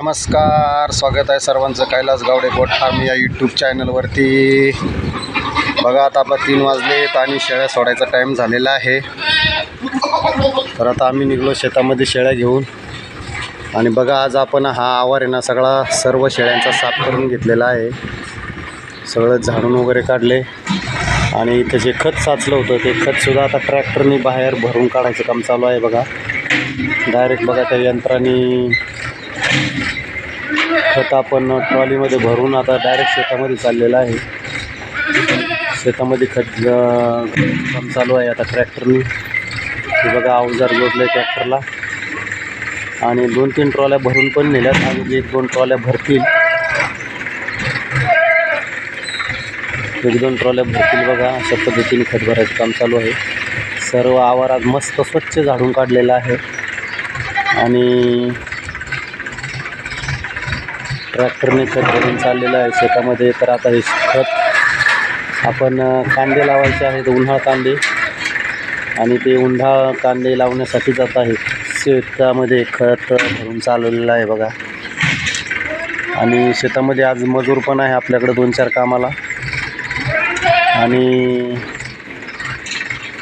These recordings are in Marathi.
नमस्कार स्वागत आहे सर्वांचं. कैलास गावडे गोट फार्म या यूट्यूब चॅनलवरती बघा आता आपला तीन वाजलेत आणि शेळ्या सोडायचा टाईम झालेला आहे. तर आता आम्ही निघलो शेतामध्ये शेळ्या घेऊन. आणि बघा आज आपण हा आवार आहे ना सगळा सर्व शेळ्यांचा साफ करून घेतलेला आहे. सगळं झाडून वगैरे काढले. आणि त्याचे खत साचलं होतं ते खतसुद्धा आता ट्रॅक्टरनी बाहेर भरून काढायचं काम चालू आहे बघा. डायरेक्ट बघा त्या यंत्राने खत आपण ट्रॉलीमध्ये भरून आता डायरेक्ट शेतामध्ये चाललेलं आहे. शेतामध्ये खत काम चालू आहे आता ट्रॅक्टरनी. हे बघा अवजार आहे ट्रॅक्टरला. आणि दोन तीन ट्रॉल्या भरून पण नेल्यात आणि एक दोन ट्रॉल्या भरतील. एक दोन ट्रॉल्या भरतील बघा अशा पद्धतीने खत भरायचं काम चालू आहे. सर्व आवारात आज मस्त स्वच्छ झाडून काढलेलं आहे. आणि ट्रॅक्टरने खत भरून चाललेलं आहे. शेतामध्ये तर आता हे खत आपण कांदे लावायचे आहेत उन्हाळ कांदे. आणि ते उन्हाळ कांदे लावण्यासाठी जात आहेत. शेतामध्ये खत भरून चालवलेलं आहे बघा. आणि शेतामध्ये आज मजूर पण आहे आपल्याकडे दोन चार कामाला. आणि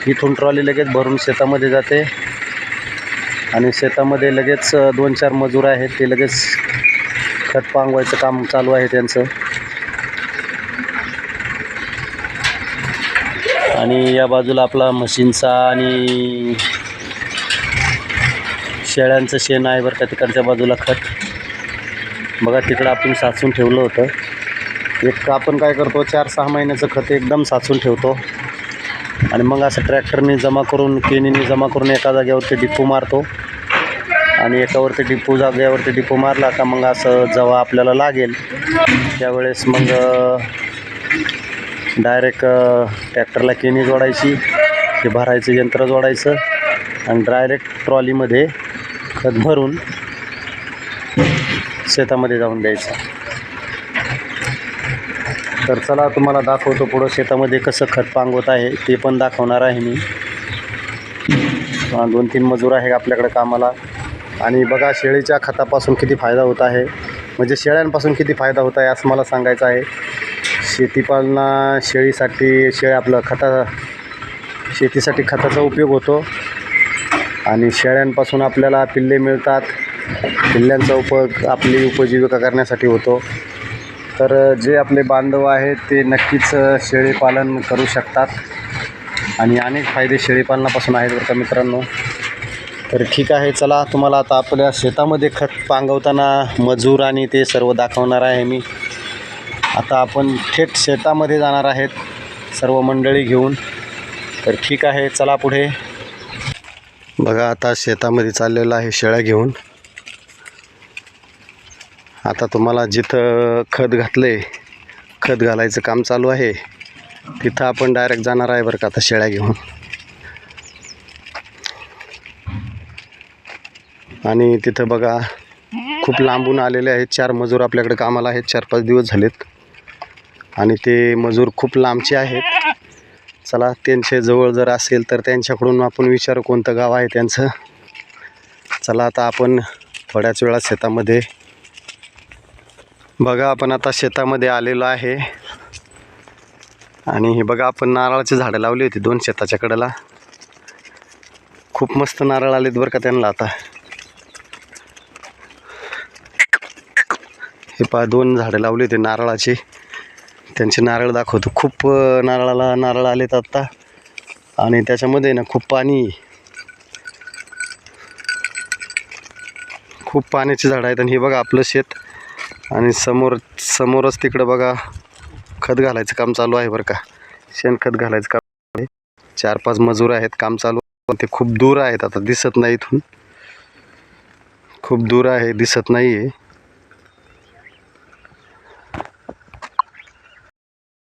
इथून ट्रॉली लगेच भरून शेतामध्ये जाते. आणि शेतामध्ये लगेच दोन चार मजूर आहेत. ते लगेच खत पांगवायचं काम चालू आहे त्यांचं. आणि या बाजूला आपला म्हशींचा आणि शेळ्यांचं शेण आहे बरं का तिकडच्या बाजूला खत. बघा तिकडं आपण साचून ठेवलं होतं. एक आपण काय करतो चार सहा महिन्याचं खत एकदम साचून ठेवतो. आणि मग असं ट्रॅक्टरने जमा करून केनीने जमा करून एका जागेवरती डिपू मारतो. आणि एकावरती डिपो जागेवरती डिपो मारला का मग असं जेव्हा आपल्याला लागेल. त्यावेळेस मग डायरेक्ट ट्रॅक्टरला केनी जोडायची ते भरायचं यंत्र जोडायचं आणि डायरेक्ट ट्रॉलीमध्ये खत भरून शेतामध्ये जाऊन द्यायचं. तर चला तुम्हाला दाखवतो पुढं शेतामध्ये कसं खत पांगवत आहे ते पण दाखवणार आहे मी. दोन तीन मजूर आहे आपल्याकडे कामाला. आणि बघा शेळीच्या खतापासून किती फायदा होत आहे. म्हणजे शेळ्यांपासून किती फायदा होत आहे असं मला सांगायचं आहे. शेतीपालना शेळीसाठी शेळी आपलं खता शेतीसाठी खताचा उपयोग होतो. आणि शेळ्यांपासून आपल्याला पिल्ले मिळतात. पिल्ल्यांचा उपयोग आपली उपजीविका करण्यासाठी होतो. तर जे आपले बांधव आहेत ते नक्कीच शेळीपालन करू शकतात. आणि अनेक फायदे शेळीपालनापासून आहेत बरं का मित्रांनो. तर ठीक आहे चला तुम्हाला आता आपल्या शेतामध्ये खत पांगवताना मजूर आणि ते सर्व दाखवणार आहे मी. आता आपण थेट शेतामध्ये जाणार आहेत सर्व मंडळी घेऊन. तर ठीक आहे चला पुढे. बघा आता शेतामध्ये चाललेलं आहे शेळ्या घेऊन. आता तुम्हाला जिथं खत घातलं आहे खत घालायचं काम चालू आहे तिथं आपण डायरेक्ट जाणार आहे बरं का आता शेळ्या घेऊन. आणि तिथं बघा खूप लांबून आलेले आहेत चार मजूर आपल्याकडे कामाला आहेत. चार पाच दिवस झालेत. आणि ते मजूर खूप लांबचे आहेत. चला त्यांच्या जवळ जर असेल तर त्यांच्याकडून आपण विचारू कोणतं गाव आहे त्यांचं. चला आता आपण थोड्याच वेळा शेतामध्ये बघा आपण आता शेतामध्ये आलेलो आहे. आणि हे बघा आपण नारळाची झाडं लावली होती दोन शेताच्या कडेला. खूप मस्त नारळ आलेत बरं का त्यांना आता. हे पहा दोन झाडं लावली होते नारळाचे. त्यांचे नारळ दाखवतो. खूप नारळाला नारळ आलेत आत्ता आणि त्याच्यामध्ये ना खूप पाणी. खूप पाण्याची झाडं आहेत आणि हे बघा आपलं शेत. आणि समोर समोरच तिकडं बघा खत घालायचं काम चालू आहे बरं का. शेणखत घालायचं काम आहे. चार पाच मजूर आहेत काम चालू ते खूप दूर आहेत आता दिसत नाही इथून. खूप दूर आहे दिसत नाही आहे